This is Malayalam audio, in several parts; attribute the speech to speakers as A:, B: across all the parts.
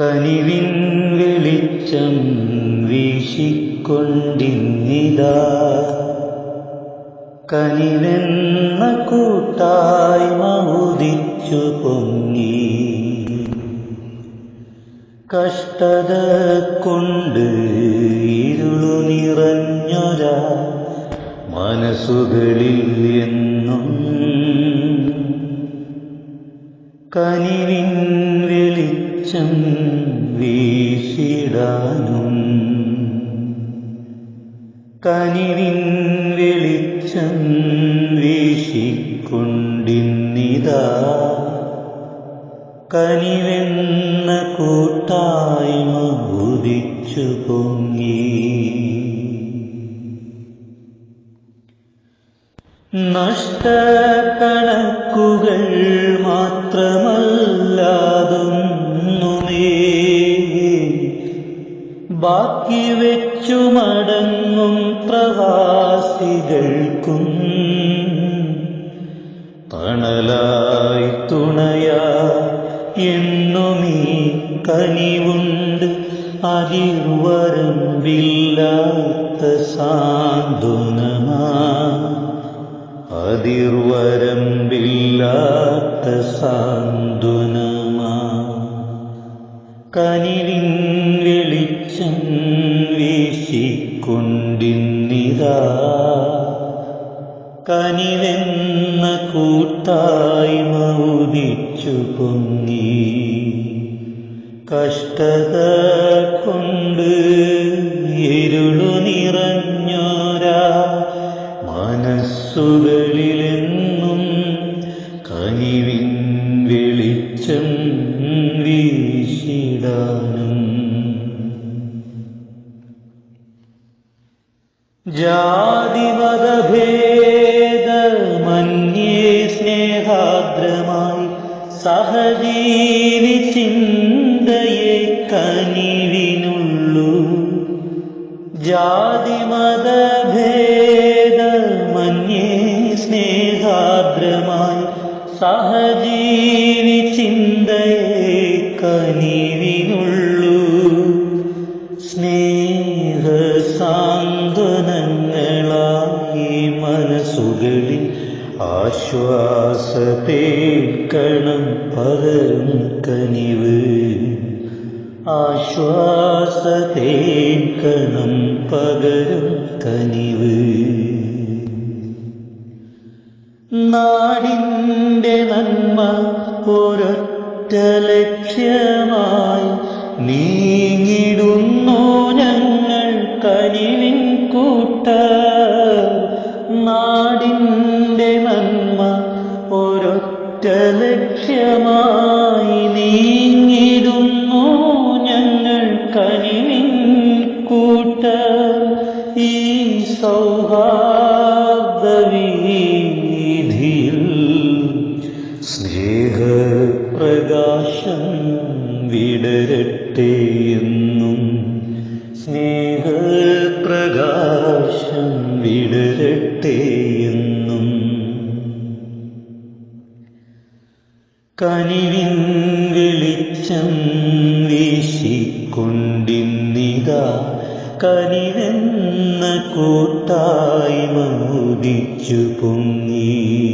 A: കനിവിൻ വെളിച്ചം വീശിക്കൊണ്ടിന്നിതാ. കനിവെന്ന കൂട്ടായ്മ ഉദിച്ചു പൊങ്ങി. കഷ്ടത കൊണ്ട് ഇരുളു നിറഞ്ഞൊരാ മനസ്സുകളിൽ എന്നും. കനിവിൻ വെളിച്ചം വീശിടാനും കനിവിൻ വെളിച്ചം വീശിക്കൊണ്ടിന്നിതാ. കനിവെന്ന കൂട്ടായ്മ ഉദിച്ചു പൊങ്ങി. നഷ്ടക്കണക്കുകൾ ബാക്കി വെച്ചു മടങ്ങും പ്രവാസികൾക്കും. തണലായി തുണയാ എന്നുമീ കനിവുണ്ട്. അതിർവരമ്പില്ലാത്ത സാന്ത്വനമാ. അതിർവരമ്പില്ലാത്ത സാന്ത്വനമാ. കനിവിൻ വെളിച്ചം വീശിക്കൊണ്ടിന്നിതാ കനിവെന്ന കൂട്ടായി ഉദിച്ചു പൊങ്ങി കഷ്ടത കൊണ്ട് ഇരുളു നിറഞ്ഞോരാ. മനസ്സുകളിലെന്നും കനിവിൻ വെളിച്ചം വീശിടാനും ജാതിമതഭേദമന്യേ സ്നേഹാദ്രമായി സഹജീവി ചിന്തയെ കനിവിനുള്ളൂ. ജാതിമതഭേദമന്യേ സ്നേഹാദ്രമായി സഹജീവി ചിന്തയെ കനിവിനുള്ളൂ. മനസ്സുകളിൽ ആശ്വാസത്തേക്കണം പകരും കനിവ്. ആശ്വാസത്തേക്കണം പകരും കനിവ്. നാടിന്റെ നന്മ ഒരൊറ്റ ലക്ഷ്യമായി നീങ്ങിടുന്നു ഞങ്ങൾ കനിവിൻ സ്നേഹപ്രകാശം വിടരട്ടെ എന്നും. കനിവിൻ വെളിച്ചം വീശിക്കൊണ്ടിന്നിതാ. കനിവെന്ന കൂട്ടായ്മ ഉദിച്ചു പൊങ്ങി.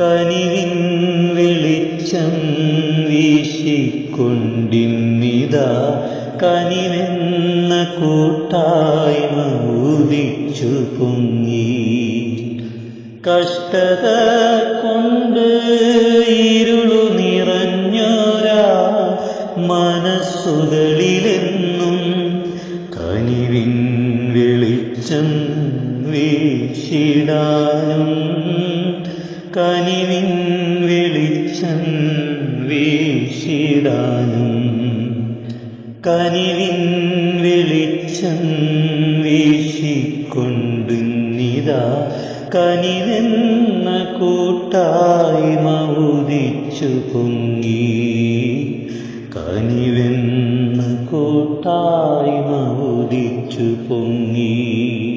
A: കനിവിൻ വെളിച്ചം വീശിക്കൊണ്ടിന്നിതാ. കനിവെന്ന കൂട്ടായ്മ ഊതിച്ചു പൊങ്ങി കഷ്ടത കൊണ്ട് ഇരുളു നിറഞ്ഞോരാ മനസ്സുകളിലെന്നും കനിവിൻ വെളിച്ചം വീശിടാനും കനിവിൻ വെളിച്ചം വീശിടാനും കനിവിൻ വെളിച്ചം വീശിക്കൊണ്ടിന്നിതാ കനിവെന്ന കൂട്ടായി ഉദിച്ചു പൊങ്ങി. കനിവെന്ന കൂട്ടായി ഉദിച്ചു പൊങ്ങി.